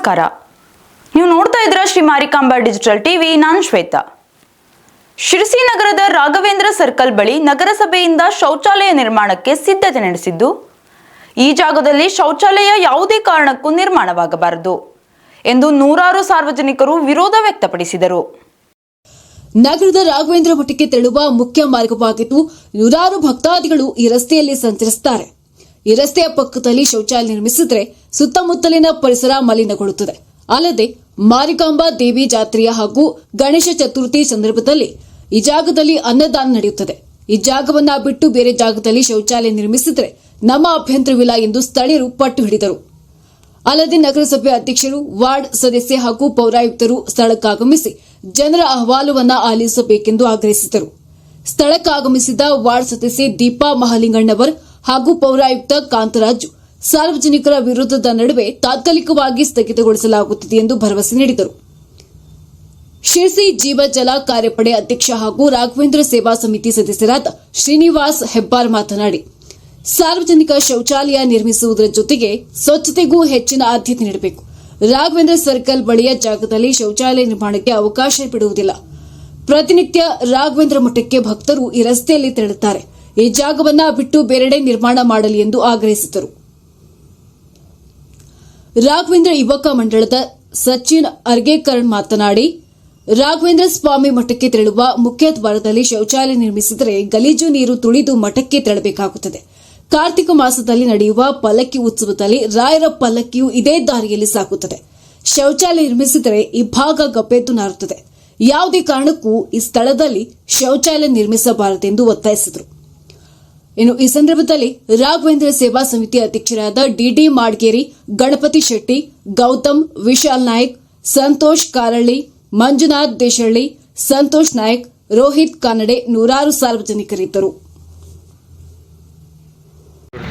ನಮಸ್ಕಾರ. ನೀವು ನೋಡ್ತಾ ಇದ್ರ ಶ್ರೀ ಮಾರಿಕಾಂಬಾ ಡಿಜಿಟಲ್ ಟಿವಿ, ನಾನು ಶ್ವೇತಾ. ಶಿರಸಿ ನಗರದ ರಾಘವೇಂದ್ರ ಸರ್ಕಲ್ ಬಳಿ ನಗರಸಭೆಯಿಂದ ಶೌಚಾಲಯ ನಿರ್ಮಾಣಕ್ಕೆ ಸಿದ್ಧತೆ ನಡೆಸಿದ್ದು, ಈ ಜಾಗದಲ್ಲಿ ಶೌಚಾಲಯ ಯಾವುದೇ ಕಾರಣಕ್ಕೂ ನಿರ್ಮಾಣವಾಗಬಾರದು ಎಂದು ನೂರಾರು ಸಾರ್ವಜನಿಕರು ವಿರೋಧ ವ್ಯಕ್ತಪಡಿಸಿದರು. ನಗರದ ರಾಘವೇಂದ್ರ ಮಠಕ್ಕೆ ತೆರಳುವ ಮುಖ್ಯ ಮಾರ್ಗವಾಗಿದ್ದು, ನೂರಾರು ಭಕ್ತಾದಿಗಳು ಈ ರಸ್ತೆಯಲ್ಲಿ ಸಂಚರಿಸುತ್ತಾರೆ. ಈ ರಸ್ತೆಯ ಪಕ್ಕದಲ್ಲಿ ಶೌಚಾಲಯ ನಿರ್ಮಿಸಿದ್ರೆ ಸುತ್ತಮುತ್ತಲಿನ ಪರಿಸರ ಮಲಿನಗೊಳ್ಳುತ್ತದೆ. ಅಲ್ಲದೆ ಮಾರಿಕಾಂಬಾ ದೇವಿ ಜಾತ್ರೆಯ ಹಾಗೂ ಗಣೇಶ ಚತುರ್ಥಿ ಸಂದರ್ಭದಲ್ಲಿ ಈ ಜಾಗದಲ್ಲಿ ಅನ್ನದಾನ ನಡೆಯುತ್ತದೆ. ಈ ಜಾಗವನ್ನ ಬಿಟ್ಟು ಬೇರೆ ಜಾಗದಲ್ಲಿ ಶೌಚಾಲಯ ನಿರ್ಮಿಸಿದ್ರೆ ನಮ್ಮ ಅಭ್ಯಂತರವಿಲ್ಲ ಎಂದು ಸ್ಥಳೀಯರು ಪಟ್ಟು ಹಿಡಿದರು. ಅಲ್ಲದೆ ನಗರಸಭೆ ಅಧ್ಯಕ್ಷರು, ವಾರ್ಡ್ ಸದಸ್ಯ ಹಾಗೂ ಪೌರಾಯುಕ್ತರು ಸ್ಥಳಕ್ಕಾಗಮಿಸಿ ಜನರ ಅಹವಾಲುವನ್ನ ಆಲಿಸಬೇಕೆಂದು ಆಗ್ರಹಿಸಿದರು. ಸ್ಥಳಕ್ಕಾಗಮಿಸಿದ ವಾರ್ಡ್ ಸದಸ್ಯೆ ದೀಪಾ ಮಹಾಲಿಂಗಣ್ಣವರ್ ಹಾಗೂ ಪೌರಾಯುಕ್ತ ಕಾಂತರಾಜು ಸಾರ್ವಜನಿಕರ ವಿರೋಧದ ನಡುವೆ ತಾತ್ಕಾಲಿಕವಾಗಿ ಸ್ಥಗಿತಗೊಳಿಸಲಾಗುತ್ತಿದೆ ಎಂದು ಭರವಸೆ ನೀಡಿದರು. ಶಿರ್ಸಿ ಜೀವಜಲ ಕಾರ್ಯಪಡೆ ಅಧ್ಯಕ್ಷ ಹಾಗೂ ರಾಘವೇಂದ್ರ ಸೇವಾ ಸಮಿತಿ ಸದಸ್ಯರಾದ ಶ್ರೀನಿವಾಸ್ ಹೆಬ್ಬಾರ್ ಮಾತನಾಡಿ, ಸಾರ್ವಜನಿಕ ಶೌಚಾಲಯ ನಿರ್ಮಿಸುವುದರ ಜೊತೆಗೆ ಸ್ವಚ್ಛತೆಗೂ ಹೆಚ್ಚಿನ ಆದ್ಯತೆ ನೀಡಬೇಕು. ರಾಘವೇಂದ್ರ ಸರ್ಕಲ್ ಬಳಿಯ ಜಾಗದಲ್ಲಿ ಶೌಚಾಲಯ ನಿರ್ಮಾಣಕ್ಕೆ ಅವಕಾಶ ಬಿಡುವುದಿಲ್ಲ. ಪ್ರತಿನಿತ್ಯ ರಾಘವೇಂದ್ರ ಮಠಕ್ಕೆ ಭಕ್ತರು ಈ ರಸ್ತೆಯಲ್ಲಿ ತೆರಳುತ್ತಾರೆ. ಈ ಜಾಗವನ್ನ ಬಿಟ್ಟು ಬೇರೆಡೆ ನಿರ್ಮಾಣ ಮಾಡಲಿ ಎಂದು ಆಗ್ರಹಿಸಿದರು ರಾಘವೇಂದ್ರ ಯುವಕ ಮಂಡಳದ ಸಚಿನ್ ಅರ್ಗೇಕರ್ ಮಾತನಾಡಿ, ರಾಘವೇಂದ್ರ ಸ್ವಾಮಿ ಮಠಕ್ಕೆ ತೆರಳುವ ಮುಖ್ಯ ದ್ವಾರದಲ್ಲಿ ಶೌಚಾಲಯ ನಿರ್ಮಿಸಿದರೆ ಗಲೀಜು ನೀರು ತುಳಿದು ಮಠಕ್ಕೆ ತೆರಳಬೇಕಾಗುತ್ತದೆ. ಕಾರ್ತಿಕ ಮಾಸದಲ್ಲಿ ನಡೆಯುವ ಪಲ್ಲಕ್ಕಿ ಉತ್ಸವದಲ್ಲಿ ರಾಯರ ಪಲ್ಲಕ್ಕಿಯು ಇದೇ ದಾರಿಯಲ್ಲಿ ಸಾಕುತ್ತದೆ ಶೌಚಾಲಯ ನಿರ್ಮಿಸಿದರೆ ಈ ಭಾಗ ಗಪ್ಪೆದ್ದು ನಾರುತ್ತದೆ. ಯಾವುದೇ ಕಾರಣಕ್ಕೂ ಈ ಸ್ಥಳದಲ್ಲಿ ಶೌಚಾಲಯ ನಿರ್ಮಿಸಬಾರದೆಂದು ಒತ್ತಾಯಿಸಿದರು. ಇನ್ನು ಈ ಸಂದರ್ಭದಲ್ಲಿ ರಾಘವೇಂದ್ರ ಸೇವಾ ಸಮಿತಿ ಅಧ್ಯಕ್ಷರಾದ ಡಿಡಿ ಮಾಡ್ಗೇರಿ, ಗಣಪತಿ ಶೆಟ್ಟಿ, ಗೌತಮ್, ವಿಶಾಲ್ ನಾಯ್ಕ್, ಸಂತೋಷ್ ಕಾರಳ್ಳಿ, ಮಂಜುನಾಥ್ ದೇಶಳ್ಳಿ ಸಂತೋಷ್ ನಾಯ್ಕ್, ರೋಹಿತ್ ಕಾನಡೆ ನೂರಾರು ಸಾರ್ವಜನಿಕರಿದ್ದರು.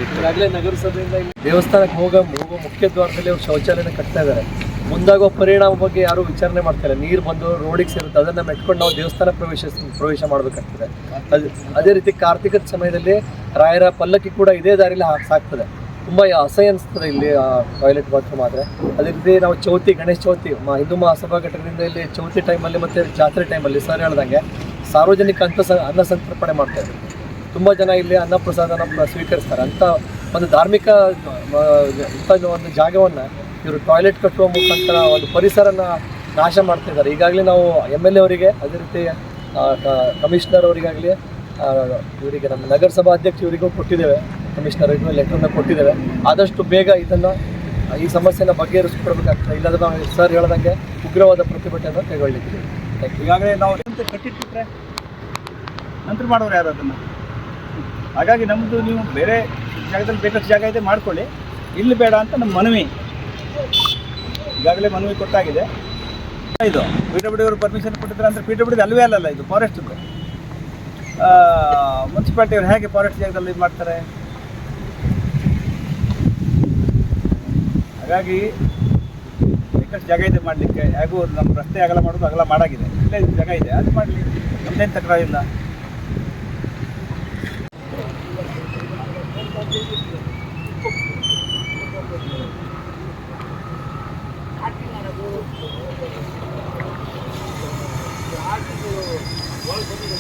ಈಗಾಗಲೇ ನಗರಸಭೆಯಿಂದ ದೇವಸ್ಥಾನಕ್ಕೆ ಹೋಗೋ ಮುಖ್ಯ ದ್ವಾರದಲ್ಲಿ ಅವ್ರು ಶೌಚಾಲಯನ ಕಟ್ತಾ ಇದ್ದಾರೆ. ಮುಂದಾಗೋ ಪರಿಣಾಮ ಬಗ್ಗೆ ಯಾರು ವಿಚಾರಣೆ ಮಾಡ್ತಾರೆ ನೀರು ಬಂದು ರೋಡಿಗೆ ಸೇರುತ್ತೆ. ಅದನ್ನ ಮೆಟ್ಕೊಂಡು ನಾವು ದೇವಸ್ಥಾನ ಪ್ರವೇಶ ಪ್ರವೇಶ ಮಾಡಬೇಕಾಗ್ತದೆ. ಅದು ಅದೇ ರೀತಿ ಕಾರ್ತಿಕದ ಸಮಯದಲ್ಲಿ ರಾಯರ ಪಲ್ಲಕ್ಕಿ ಕೂಡ ಇದೇ ಹಾಕ್ ಸಾಕ್ತದೆ. ತುಂಬ ಅಸಹ್ಯ ಅನಿಸ್ತದೆ ಇಲ್ಲಿ ಟಾಯ್ಲೆಟ್ ಬಾತ್ರೂಮ್ ಆದರೆ. ಅದೇ ರೀತಿ ನಾವು ಚೌತಿ, ಗಣೇಶ ಚೌತಿ, ಮಾ ಹಿಂದೂ ಮಹಾಸಭಾ ಘಟಕದಿಂದ ಇಲ್ಲಿ ಚೌತಿ ಟೈಮಲ್ಲಿ ಮತ್ತು ಜಾತ್ರೆ ಟೈಮಲ್ಲಿ ಸರ್ ಹೇಳ್ದಂಗೆ ಸಾರ್ವಜನಿಕ ಅಂತ ಅನ್ನ ಸಂತರ್ಪಣೆ ಮಾಡ್ತಾ ಇದ್ದಾರೆ ತುಂಬ ಜನ ಇಲ್ಲಿ ಅನ್ನ ಪ್ರಸಾದನ ಪ್ರ- ಸ್ವೀಕರಿಸ್ತಾರೆ ಅಂತ ಒಂದು ಧಾರ್ಮಿಕ ಇಂಥ ಒಂದು ಜಾಗವನ್ನು ಇವರು ಟಾಯ್ಲೆಟ್ ಕಟ್ಟುವ ಮುಖಾಂತರ ಒಂದು ಪರಿಸರನ ನಾಶ ಮಾಡ್ತಿದ್ದಾರೆ. ಈಗಾಗಲೇ ನಾವು ಎಂ ಎಲ್ ಎ ಅವರಿಗೆ, ಅದೇ ರೀತಿ ಕಮಿಷನರ್ ಅವರಿಗಾಗಲಿ ಇವರಿಗೆ ನಮ್ಮ ನಗರಸಭಾ ಅಧ್ಯಕ್ಷ ಇವರಿಗೂ ಕೊಟ್ಟಿದ್ದೇವೆ. ಕಮಿಷನರ್ಗೂ ಲೆಟರ್ನ ಕೊಟ್ಟಿದ್ದೇವೆ. ಆದಷ್ಟು ಬೇಗ ಇದನ್ನು, ಈ ಸಮಸ್ಯೆನ ಬಗೆಹರಿಸ್ಕೊಡ್ಬೇಕಾಗ್ತದೆ. ಇಲ್ಲಾಂದ್ರೆ ನಾವು ಸರ್ ಹೇಳ್ದಂಗೆ ಉಗ್ರವಾದ ಪ್ರತಿಭಟನೆ ಕೈಗೊಳ್ಳಿದ್ದೀವಿ ಈಗಾಗಲೇ ನಾವು ಕಟ್ಟಿಟ್ಬಿಟ್ರೆ ನಂತರ ಮಾಡೋರು ಯಾರು ಅದನ್ನು? ಹಾಗಾಗಿ ನಮ್ಮದು ನೀವು ಬೇರೆ ಜಾಗದಲ್ಲಿ ಬೇಕಷ್ಟು ಜಾಗ ಇದೆ ಮಾಡ್ಕೊಳ್ಳಿ. ಇಲ್ಲಿ ಬೇಡ ಅಂತ ನಮ್ಮ ಮನವಿ. ಈಗಾಗಲೇ ಮನವಿ ಕೊಟ್ಟಾಗಿದೆ. ಇದು ಪಿ ಡಬ್ಲ್ಯೂ ಅವರು ಪರ್ಮಿಷನ್ ಕೊಟ್ಟಿದ್ರೆ ಅಂದರೆ ಪಿ ಡಬ್ಲ್ಯೂ ಅಲ್ವೇ ಅಲ್ಲಲ್ಲ, ಇದು ಫಾರೆಸ್ಟ್ದು ಮುನ್ಸಿಪಾಲ್ಟಿಯವರು ಹೇಗೆ ಫಾರೆಸ್ಟ್ ಜಾಗದಲ್ಲಿ ಇದು ಮಾಡ್ತಾರೆ? ಹಾಗಾಗಿ ಬೇಕಷ್ಟು ಜಾಗ ಇದೆ ಮಾಡಲಿಕ್ಕೆ. ಹೇಗೂ ನಮ್ಮ ರಸ್ತೆ ಅಗಲ ಮಾಡೋದು ಅಗಲ ಮಾಡಾಗಿದೆ. ಇಲ್ಲೇ ಜಾಗ ಇದೆ ಅದು ಮಾಡಲಿ. ನಮ್ಮದೇನು ತಕರಾರಿಲ್ಲ 그, 뭐할 겁니다.